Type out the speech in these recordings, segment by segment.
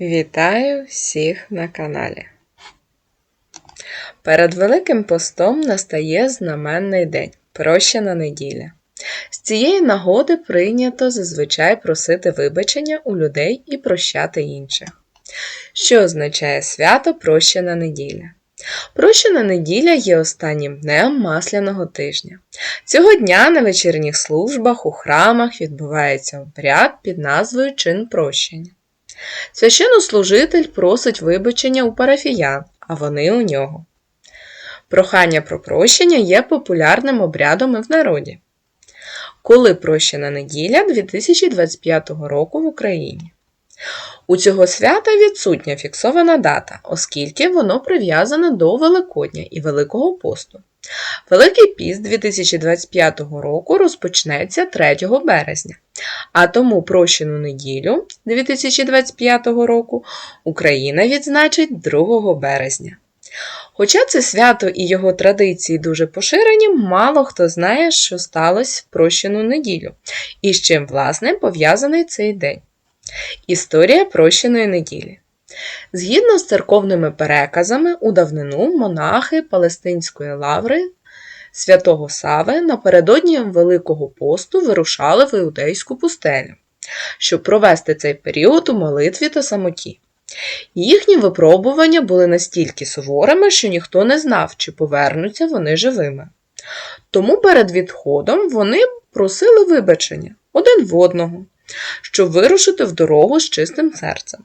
Вітаю всіх на каналі. Перед Великим постом настає знаменний день прощена неділя. З цієї нагоди прийнято зазвичай просити вибачення у людей і прощати інших. Що означає свято прощена неділя? Прощена неділя є останнім днем масляного тижня. Цього дня на вечірніх службах у храмах відбувається обряд під назвою Чин прощення. Священнослужитель просить вибачення у парафіян, а вони у нього. Прохання про прощення є популярним обрядом і в народі. Коли прощена неділя 2025 року в Україні. У цього свята відсутня фіксована дата, оскільки воно прив'язане до Великодня і Великого посту. Великий піст 2025 року розпочнеться 3 березня, а тому прощену неділю 2025 року Україна відзначить 2 березня. Хоча це свято і його традиції дуже поширені, мало хто знає, що сталося в прощену неділю і з чим, власне, пов'язаний цей день. Історія прощеної неділі. Згідно з церковними переказами, у давнину монахи Палестинської лаври святого Сави напередодні Великого посту вирушали в іудейську пустелю, щоб провести цей період у молитві та самоті. Їхні випробування були настільки суворими, що ніхто не знав, чи повернуться вони живими. Тому перед відходом вони просили вибачення один в одного, щоб вирушити в дорогу з чистим серцем.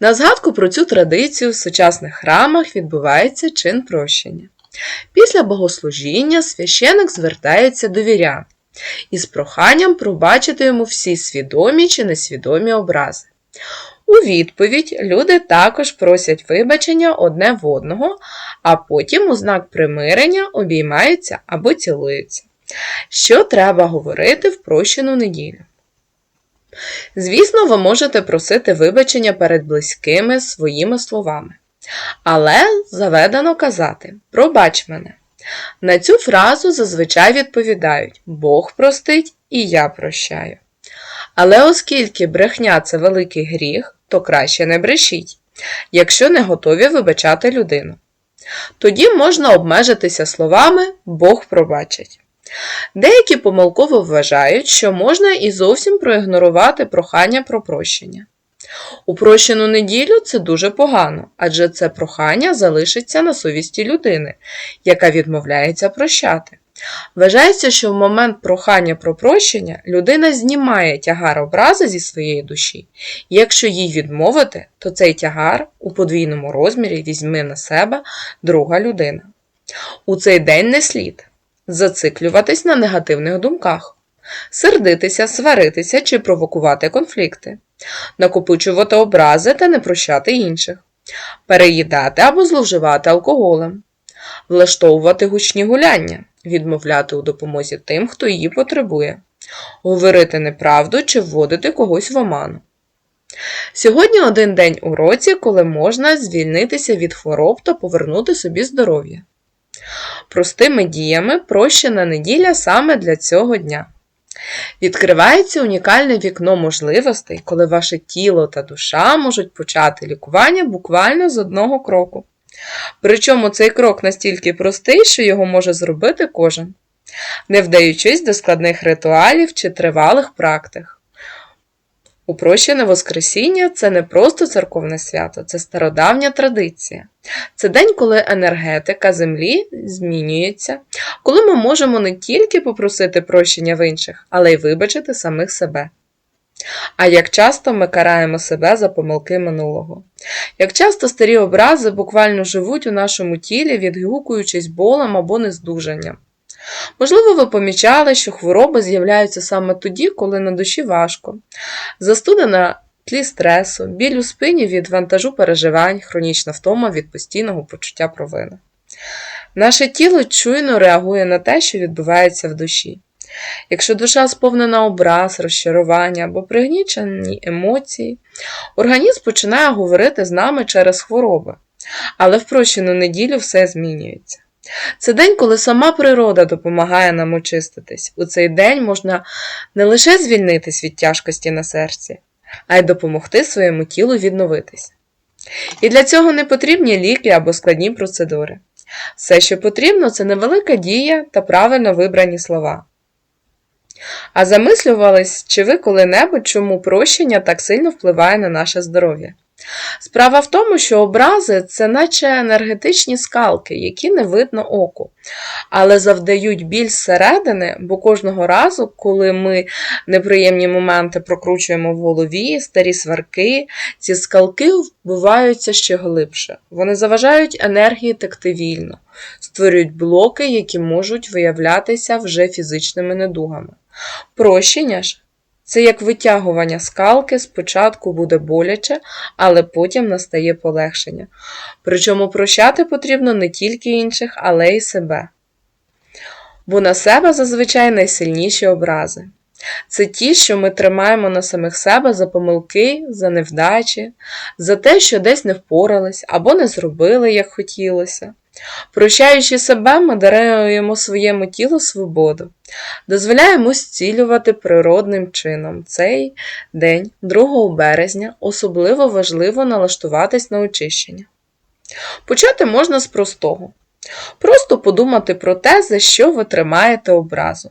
На згадку про цю традицію в сучасних храмах відбувається чин прощення. Після богослужіння священик звертається до вірян із проханням пробачити йому всі свідомі чи несвідомі образи. У відповідь люди також просять вибачення одне в одного, а потім у знак примирення обіймаються або цілуються. Що треба говорити в прощену неділю? Звісно, ви можете просити вибачення перед близькими своїми словами. Але заведено казати Пробач мене. На цю фразу зазвичай відповідають Бог простить і я прощаю. Але оскільки брехня це великий гріх, то краще не брешіть, якщо не готові вибачати людину. Тоді можна обмежитися словами Бог пробачить. Деякі помилково вважають, що можна і зовсім проігнорувати прохання про прощення. У неділю це дуже погано, адже це прохання залишиться на совісті людини, яка відмовляється прощати. Вважається, що в момент прохання про прощення людина знімає тягар образи зі своєї душі, і якщо їй відмовити, то цей тягар у подвійному розмірі візьме на себе друга людина. У цей день не слід зациклюватись на негативних думках, сердитися, сваритися чи провокувати конфлікти, накопичувати образи та не прощати інших, переїдати або зловживати алкоголем, влаштовувати гучні гуляння, відмовляти у допомозі тим, хто її потребує, говорити неправду чи вводити когось в оману. Сьогодні один день у році, коли можна звільнитися від хвороб та повернути собі здоров'я. Простими діями прощена неділя саме для цього дня. Відкривається унікальне вікно можливостей, коли ваше тіло та душа можуть почати лікування буквально з одного кроку. Причому цей крок настільки простий, що його може зробити кожен, не вдаючись до складних ритуалів чи тривалих практик. Упрощене Воскресіння це не просто церковне свято, це стародавня традиція. Це день, коли енергетика землі змінюється, коли ми можемо не тільки попросити прощення в інших, але й вибачити самих себе. А як часто ми караємо себе за помилки минулого? Як часто старі образи буквально живуть у нашому тілі, відгукуючись болем або нездужанням? Можливо, ви помічали, що хвороби з'являються саме тоді, коли на душі важко. Застуда на тлі стресу, біль у спині від вантажу переживань, хронічна втома від постійного почуття провини. Наше тіло чуйно реагує на те, що відбувається в душі. Якщо душа сповнена образ, розчарування або пригнічені емоції, організм починає говорити з нами через хвороби, але в прощену неділю все змінюється. Це день, коли сама природа допомагає нам очиститись. У цей день можна не лише звільнитись від тяжкості на серці, а й допомогти своєму тілу відновитись. І для цього не потрібні ліки або складні процедури. Все, що потрібно, це невелика дія та правильно вибрані слова. А замислювались, чи ви коли-небудь чому прощення так сильно впливає на наше здоров'я? Справа в тому, що образи це наче енергетичні скалки, які не видно оку, але завдають біль зсередини, бо кожного разу, коли ми неприємні моменти прокручуємо в голові, старі сварки, ці скалки вбиваються ще глибше. Вони заважають енергії текти вільно, створюють блоки, які можуть виявлятися вже фізичними недугами. Прощення ж це як витягування скалки, спочатку буде боляче, але потім настає полегшення. Причому прощати потрібно не тільки інших, але й себе. Бо на себе зазвичай найсильніші образи. Це ті, що ми тримаємо на самих себе за помилки, за невдачі, за те, що десь не впорались або не зробили, як хотілося. Прощаючи себе, ми даруємо своєму тілу свободу, дозволяємо зцілювати природним чином цей день, 2 березня, особливо важливо налаштуватись на очищення. Почати можна з простого. Просто подумати про те, за що ви тримаєте образу.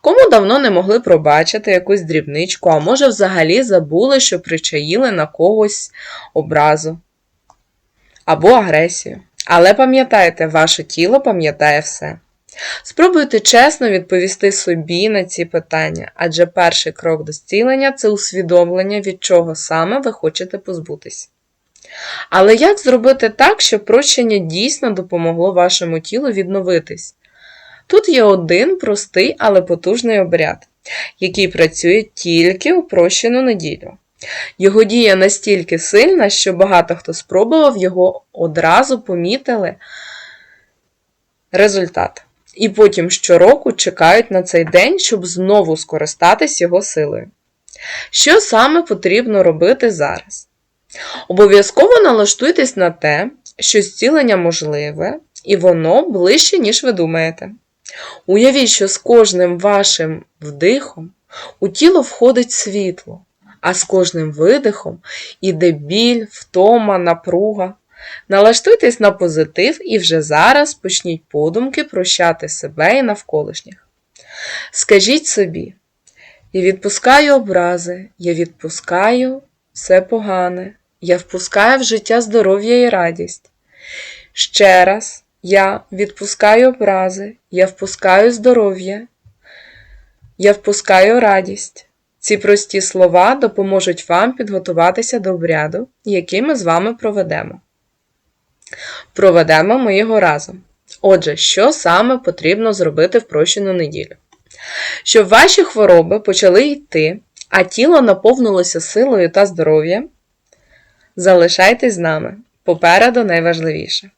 Кому давно не могли пробачити якусь дрібничку, а може взагалі забули, що причаїли на когось образу або агресію. Але пам'ятайте, ваше тіло пам'ятає все. Спробуйте чесно відповісти собі на ці питання, адже перший крок до зцілення це усвідомлення, від чого саме ви хочете позбутися. Але як зробити так, щоб прощення дійсно допомогло вашому тілу відновитись? Тут є один простий, але потужний обряд, який працює тільки у прощену неділю. Його дія настільки сильна, що багато хто спробував його одразу помітили результат. І потім щороку чекають на цей день, щоб знову скористатись його силою. Що саме потрібно робити зараз? Обов'язково налаштуйтесь на те, що зцілення можливе, і воно ближче, ніж ви думаєте. Уявіть, що з кожним вашим вдихом у тіло входить світло а з кожним видихом іде біль, втома, напруга. Налаштуйтесь на позитив і вже зараз почніть подумки прощати себе і навколишніх. Скажіть собі, я відпускаю образи, я відпускаю все погане, я впускаю в життя здоров'я і радість. Ще раз, я відпускаю образи, я впускаю здоров'я, я впускаю радість. Ці прості слова допоможуть вам підготуватися до обряду, який ми з вами проведемо. Проведемо ми його разом. Отже, що саме потрібно зробити в прощену неділю? Щоб ваші хвороби почали йти, а тіло наповнилося силою та здоров'ям, залишайтесь з нами. Попереду найважливіше.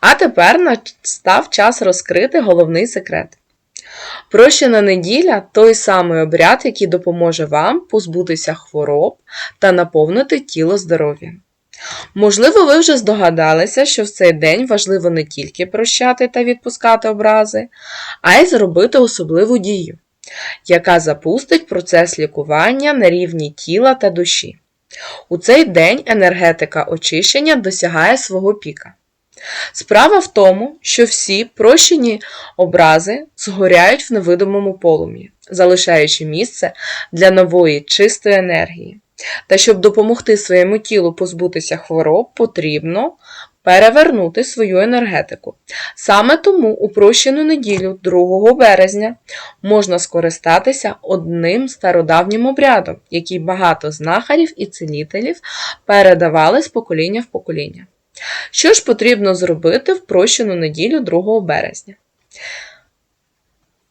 А тепер настав час розкрити головний секрет. Прощена неділя той самий обряд, який допоможе вам позбутися хвороб та наповнити тіло здоров'ям. Можливо, ви вже здогадалися, що в цей день важливо не тільки прощати та відпускати образи, а й зробити особливу дію, яка запустить процес лікування на рівні тіла та душі. У цей день енергетика очищення досягає свого піка. Справа в тому, що всі прощені образи згоряють в невидимому полум'ї, залишаючи місце для нової чистої енергії. Та щоб допомогти своєму тілу позбутися хвороб, потрібно перевернути свою енергетику. Саме тому у прощену неділю, 2 березня, можна скористатися одним стародавнім обрядом, який багато знахарів і цілителів передавали з покоління в покоління. Що ж потрібно зробити в прощену неділю 2 березня?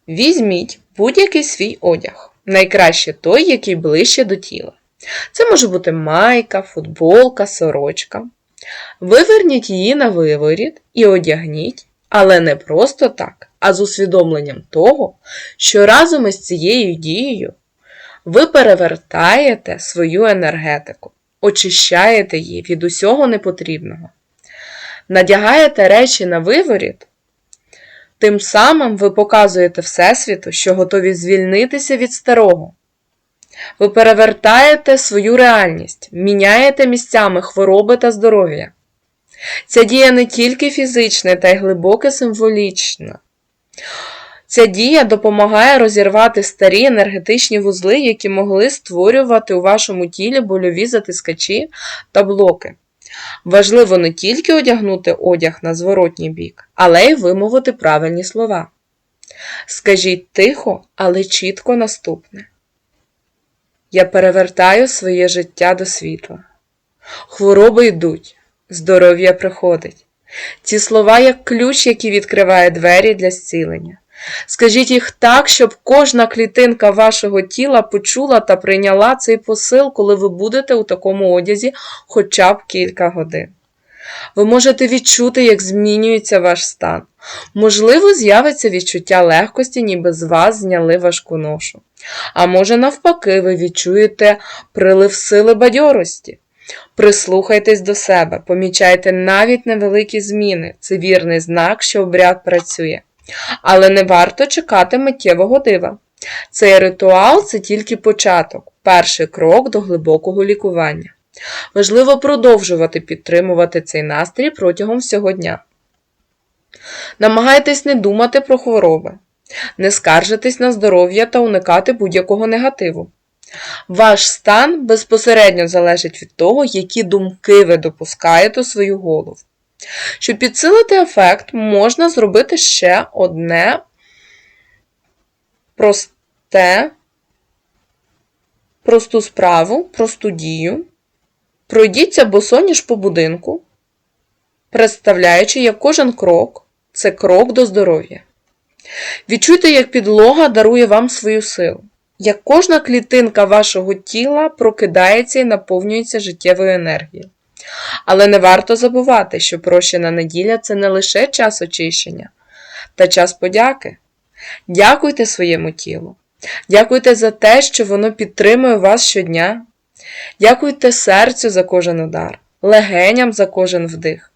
Візьміть будь-який свій одяг, найкраще той, який ближче до тіла. Це може бути майка, футболка, сорочка. Виверніть її на виворіт і одягніть, але не просто так, а з усвідомленням того, що разом із цією дією ви перевертаєте свою енергетику, очищаєте її від усього непотрібного надягаєте речі на виворіт, тим самим ви показуєте Всесвіту, що готові звільнитися від старого. Ви перевертаєте свою реальність, міняєте місцями хвороби та здоров'я. Ця дія не тільки фізична, та й глибоке символічна. Ця дія допомагає розірвати старі енергетичні вузли, які могли створювати у вашому тілі больові затискачі та блоки. Важливо не тільки одягнути одяг на зворотній бік, але й вимовити правильні слова. Скажіть тихо, але чітко наступне. Я перевертаю своє життя до світла. Хвороби йдуть, здоров'я приходить. Ці слова як ключ, який відкриває двері для зцілення. Скажіть їх так, щоб кожна клітинка вашого тіла почула та прийняла цей посил, коли ви будете у такому одязі хоча б кілька годин. Ви можете відчути, як змінюється ваш стан. Можливо, з'явиться відчуття легкості, ніби з вас зняли важку ношу. А може, навпаки, ви відчуєте прилив сили бадьорості. Прислухайтесь до себе, помічайте навіть невеликі зміни. Це вірний знак, що обряд працює. Але не варто чекати миттєвого дива. Цей ритуал це тільки початок, перший крок до глибокого лікування. Важливо продовжувати підтримувати цей настрій протягом всього дня. Намагайтесь не думати про хвороби, не скаржитись на здоров'я та уникати будь-якого негативу. Ваш стан безпосередньо залежить від того, які думки ви допускаєте у свою голову. Щоб підсилити ефект, можна зробити ще одне просте, просту справу, просту дію. Пройдіться босоніж по будинку, представляючи, як кожен крок це крок до здоров'я. Відчуйте, як підлога дарує вам свою силу, як кожна клітинка вашого тіла прокидається і наповнюється життєвою енергією. Але не варто забувати, що прощена неділя це не лише час очищення та час подяки. Дякуйте своєму тілу. Дякуйте за те, що воно підтримує вас щодня. Дякуйте серцю за кожен удар, легеням за кожен вдих,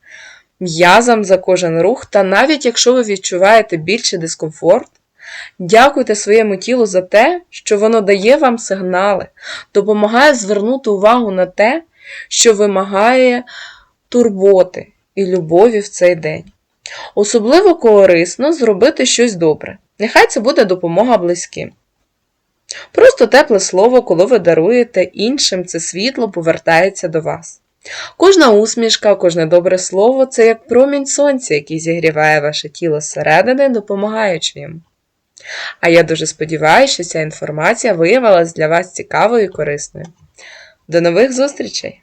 м'язам за кожен рух, та навіть якщо ви відчуваєте більший дискомфорт, дякуйте своєму тілу за те, що воно дає вам сигнали, допомагає звернути увагу на те, що вимагає турботи і любові в цей день. Особливо корисно зробити щось добре. Нехай це буде допомога близьким. Просто тепле слово, коли ви даруєте іншим це світло повертається до вас. Кожна усмішка, кожне добре слово це як промінь сонця, який зігріває ваше тіло зсередини, допомагаючи йому. А я дуже сподіваюся, що ця інформація виявилась для вас цікавою і корисною. До нових зустрічей!